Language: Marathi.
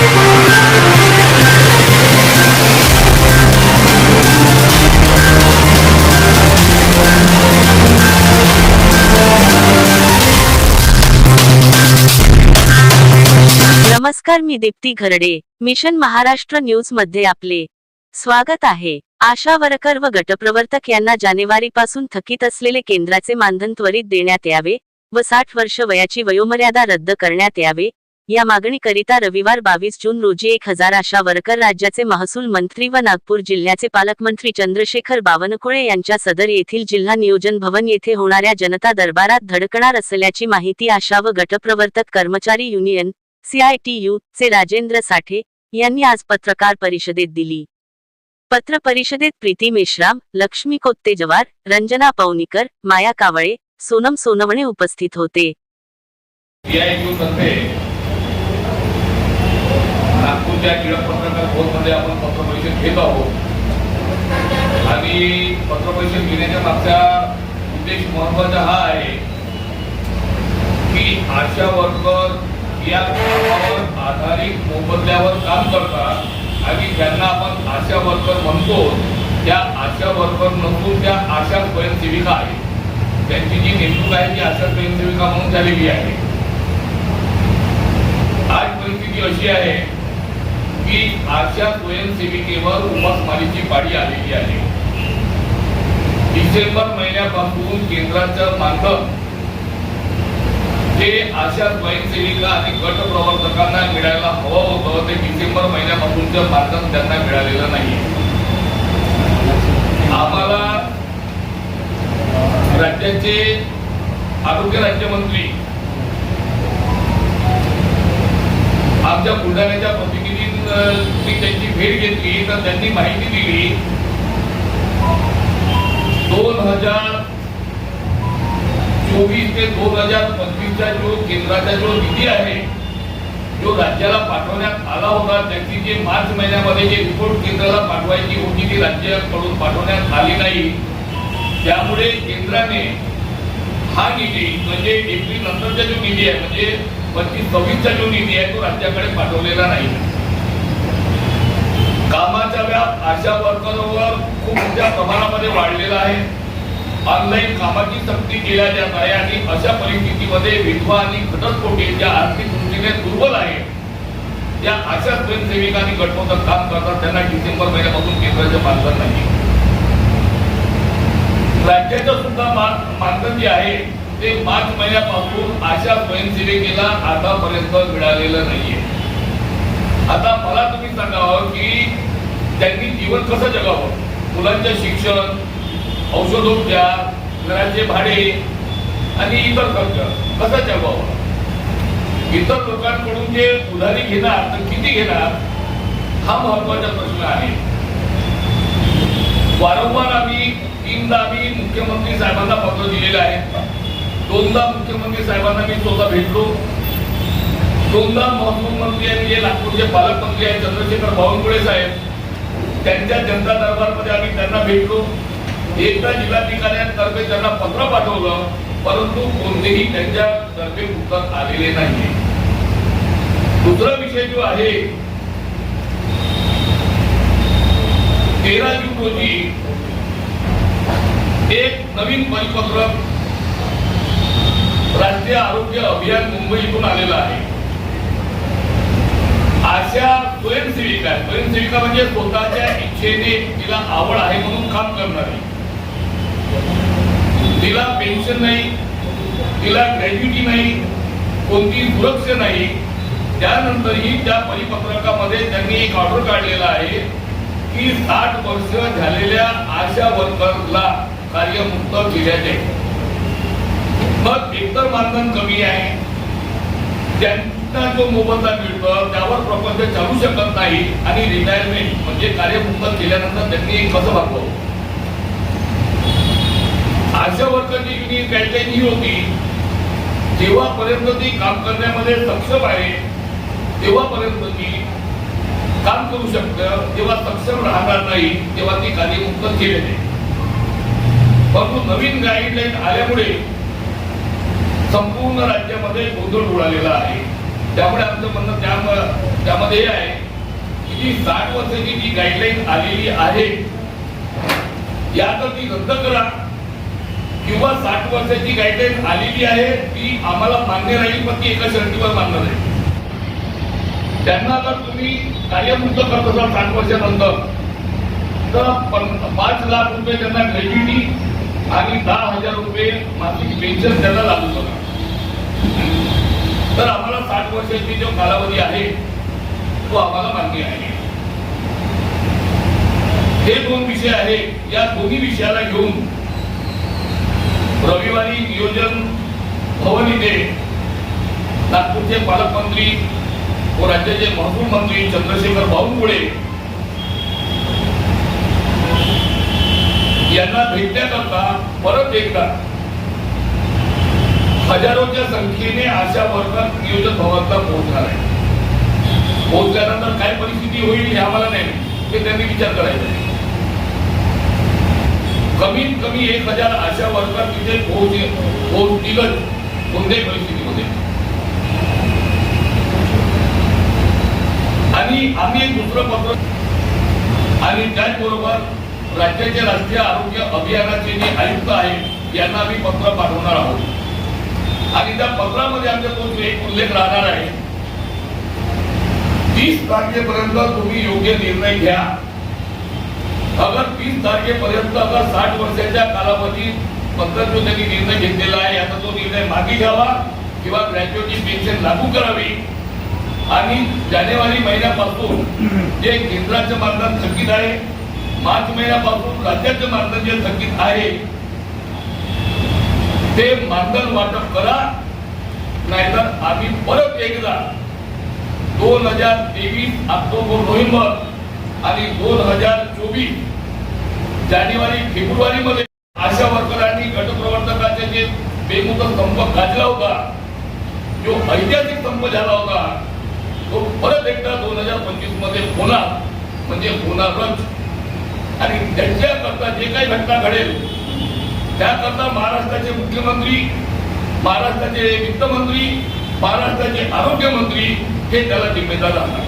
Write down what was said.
नमस्कार मी दीप्ती घरडे. मिशन महाराष्ट्र न्यूजमध्ये आपले स्वागत आहे. आशा वर्कर व गटप्रवर्तक यांना जानेवारीपासून थकीत असलेले केंद्राचे मानधन त्वरित देण्यात यावे व साठ वर्ष वयाची वयोमर्यादा रद्द करण्यात यावे या मागणीकरिता रविवार बावीस जून रोजी एक हजार आशा वर्कर राज्याचे महसूल मंत्री व नागपूर जिल्ह्याचे पालकमंत्री चंद्रशेखर बावनकुळे यांच्या सदर येथील जिल्हा नियोजन भवन येथे होणाऱ्या जनता दरबारात धडकणार असल्याची माहिती आशा व गटप्रवर्तक कर्मचारी युनियन सीआयटीयू चे राजेंद्र साठे यांनी आज पत्रकार परिषदेत दिली. पत्र परिषदेत प्रीती मेश्राम लक्ष्मी कोत्तेजवार रंजना पवनीकर माया कावळे सोनम सोनवणे उपस्थित होते. सीआयटीयू तर्फे नागपूरच्या टिळक पत्रकार बोर्डमध्ये आपण पत्रपरिषद घेत आहोत. आणि पत्रपरिषद घेण्याच्या मागचा उद्देश महत्त्वाचा हा आहे की आशा वर्कर या कामावर आधारित मोबदल्यावर काम करतात आणि ज्यांना आपण आशा वर्कर म्हणतो त्या आशा वर्कर नसून त्या आशा स्वयंसेविका आहेत. त्यांची जी नेमणूक आहे ती आशा स्वयंसेविका म्हणून झालेली आहे. आज परिस्थिती अशी आहे की आजच्या स्वयंसेविकेवर उपासमारीची पाळी आलेली आहे. डिसेंबर महिन्यापासून केंद्राचं मानधन जे अशा स्वयंसेविका आणि गट प्रवर्तकांना मिळायला हवं होतं ते डिसेंबर महिन्यापासूनचं मानधन त्यांना मिळालेलं नाही. आम्हाला राज्याचे आरोग्य राज्यमंत्री आमच्या बुलढाण्याच्या मी त्यांची भेट घेतली तर त्यांनी माहिती दिली. दोन हजार चोवीस ते दोन हजार पंचवीसचा जो केंद्राचा जो निधी आहे जो राज्याला पाठवण्यात आला होता त्याची जे मार्च महिन्यामध्ये जे रिपोर्ट केंद्राला पाठवायची होती ती राज्याकडून पाठवण्यात आली नाही. त्यामुळे केंद्राने हा निधी म्हणजे एप्रिल नंतरचा जो निधी आहे म्हणजे पंचवीस सव्वीसचा जो निधी आहे तो राज्याकडे पाठवलेला नाही. कामाचा व्याप आशा वर्करवर खूप मोठ्या प्रमाणामध्ये वाढलेला आहे. ऑनलाईन कामाची सक्ती केल्या जात आहे आणि अशा परिस्थितीमध्ये विधवा आणि घटस्फोटी ज्या आर्थिक दृष्टीने दुर्बल आहे. त्या आशा स्वयंसेविकांनी गटपोतात काम करतात त्यांना डिसेंबर महिन्यापासून केंद्राचे मानधन नाही. राज्याचं सुद्धा मान मानधन जे आहे ते मार्च महिन्यापासून आशा स्वयंसेविकेला आतापर्यंत मिळालेलं नाहीये. आता मला तुम्ही सांगावं हो की त्यांनी जीवन कसं जगावं? मुलांचं शिक्षण औषधोपचार घराचे भाडे आणि इतर खर्च कसं जगावं? इतर लोकांकडून जे उधारी घेणार तर किती घेणार? हा महत्त्वाचा प्रश्न आहे. वारंवार आम्ही तीनदा आम्ही मुख्यमंत्री साहेबांना पत्र दिलेलं आहे. दोनदा मुख्यमंत्री साहेबांना मी स्वतः भेटलो. दोनदा महसूल मंत्री आणि नागपूरचे पालकमंत्री आहेत चंद्रशेखर बावनकुळे साहेब. त्यांच्या जनता दरबारमध्ये आम्ही त्यांना भेटलो. एकदा जिल्हाधिकाऱ्यांतर्फे त्यांना पत्र पाठवलं परंतु कोणतेही त्यांच्या तर्फे उत्तर आलेले नाही दुसरा विषय जो आहे तेरा जून रोजी एक नवीन परिपत्रक राष्ट्रीय आरोग्य अभियान मुंबईतून आलेलं आहे. अशा स्वयंसेविका स्वयंसेविका म्हणजे स्वतःच्या इच्छेने तिला आवड आहे म्हणून काम करणारी. तिला पेन्शन नाही तिला ग्रॅज्युटी नाही कोणती सुरक्षा नाही. त्यानंतरही त्या परिपत्रकामध्ये त्यांनी एक ऑर्डर काढलेला आहे की साठ वर्ष झालेल्या आशा वर्करला कार्यमुक्त केल्याचे मग एकतर मानधन कमी आहे त्यांना जो मोबदला मिळतो त्यावर प्रपंच चालू शकत नाही आणि रिटायरमेंट म्हणजे कार्यमुक्त केल्यानंतर त्यांनी कसं भागवं आशा वर्करची युनियन गाईडलाईन ही होती जेव्हापर्यंत ती काम करण्यामध्ये सक्षम आहे तेव्हापर्यंत ती काम करू शकतं. तेव्हा सक्षम राहणार नाही तेव्हा ती कार्यमुक्त केले नाही परंतु नवीन गाईडलाईन आल्यामुळे संपूर्ण राज्यामध्ये गोंधळ उडालेला आहे. त्यामुळे आमचं म्हणणं त्या त्यामध्ये हे आहे की जी साठ वर्षाची जी गाईडलाईन आलेली आहे या तर ती रद्द करा. किंवा साठ वर्षाची गाईडलाईन आलेली आहे ती आम्हाला मान्य राहील पण ती एका शर्टीवर मान्य राहील त्यांना जर तुम्ही कार्यमुक्त करत असाल साठ वर्षानंतर तर पाच लाख रुपये त्यांना ग्रॅज्युटी आणि दहा हजार रुपये मासिक पेन्शन त्यांना लागू करा. तर आम्हाला साठ वर्षाची जो कालावधी आहे तो आम्हाला मान्य आहे. हे दोन विषय आहे या दोन्ही विषयाला घेऊन रविवारी नियोजन भवन इथे नागपूरचे पालकमंत्री व राज्याचे महसूल मंत्री चंद्रशेखर बावनकुळे यांना भेटण्याकरता परत एकदा हजारोच्या संख्येने आशा वर्गात नियोजन भवनला पोहोचणार आहे पोहोचल्यानंतर काय परिस्थिती होईल हे आम्हाला नाही हे त्यांनी विचार करायचा. कमीत कमी एक हजार आशा वर्गात तिथे पोहोचे पोहोचतीलच कोणत्याही परिस्थितीमध्ये. आणि आम्ही एक दुसरं पत्र आणि त्याचबरोबर राज्याचे राष्ट्रीय आरोग्य अभियानाचे जे आयुक्त आहेत यांना आम्ही पत्र पाठवणार आहोत. आणि त्या पत्रामध्ये आमच्या तुमचे एक उल्लेख राहणार आहे तीस तारखेपर्यंत तुम्ही योग्य निर्णय घ्या. अगर तीस तारखेपर्यंत अगर साठ वर्षाच्या कालावधीत पद्धत जो त्यांनी निर्णय घेतलेला आहे याचा तो निर्णय मागे घ्यावा किंवा ग्रॅज्युएटी पेन्शन लागू करावी. आणि जानेवारी महिन्यापासून जे केंद्राच्या मानधन थकीत आहे मार्च महिन्यापासून राज्याचं मानधन जे थकीत आहे ते मानधन वाटप करा नाहीतर आम्ही परत एकदा दोन हजार तेवीस ऑक्टोबर नोव्हेंबर आणि दोन हजार चोवीस जानेवारी फेब्रुवारी मध्ये आशा वर्करांनी गटप्रवर्तकाचे जे बेमुदत संप गाजला होता जो ऐतिहासिक संप झाला होता तो परत एकदा दोन हजार पंचवीसमध्ये होणार म्हणजे होणारच. आणि त्यांच्याकरता जे काही घटना घडेल त्याकरता महाराष्ट्राचे मुख्यमंत्री महाराष्ट्राचे वित्तमंत्री महाराष्ट्राचे आरोग्यमंत्री हे त्याला जिम्मेदार असतात.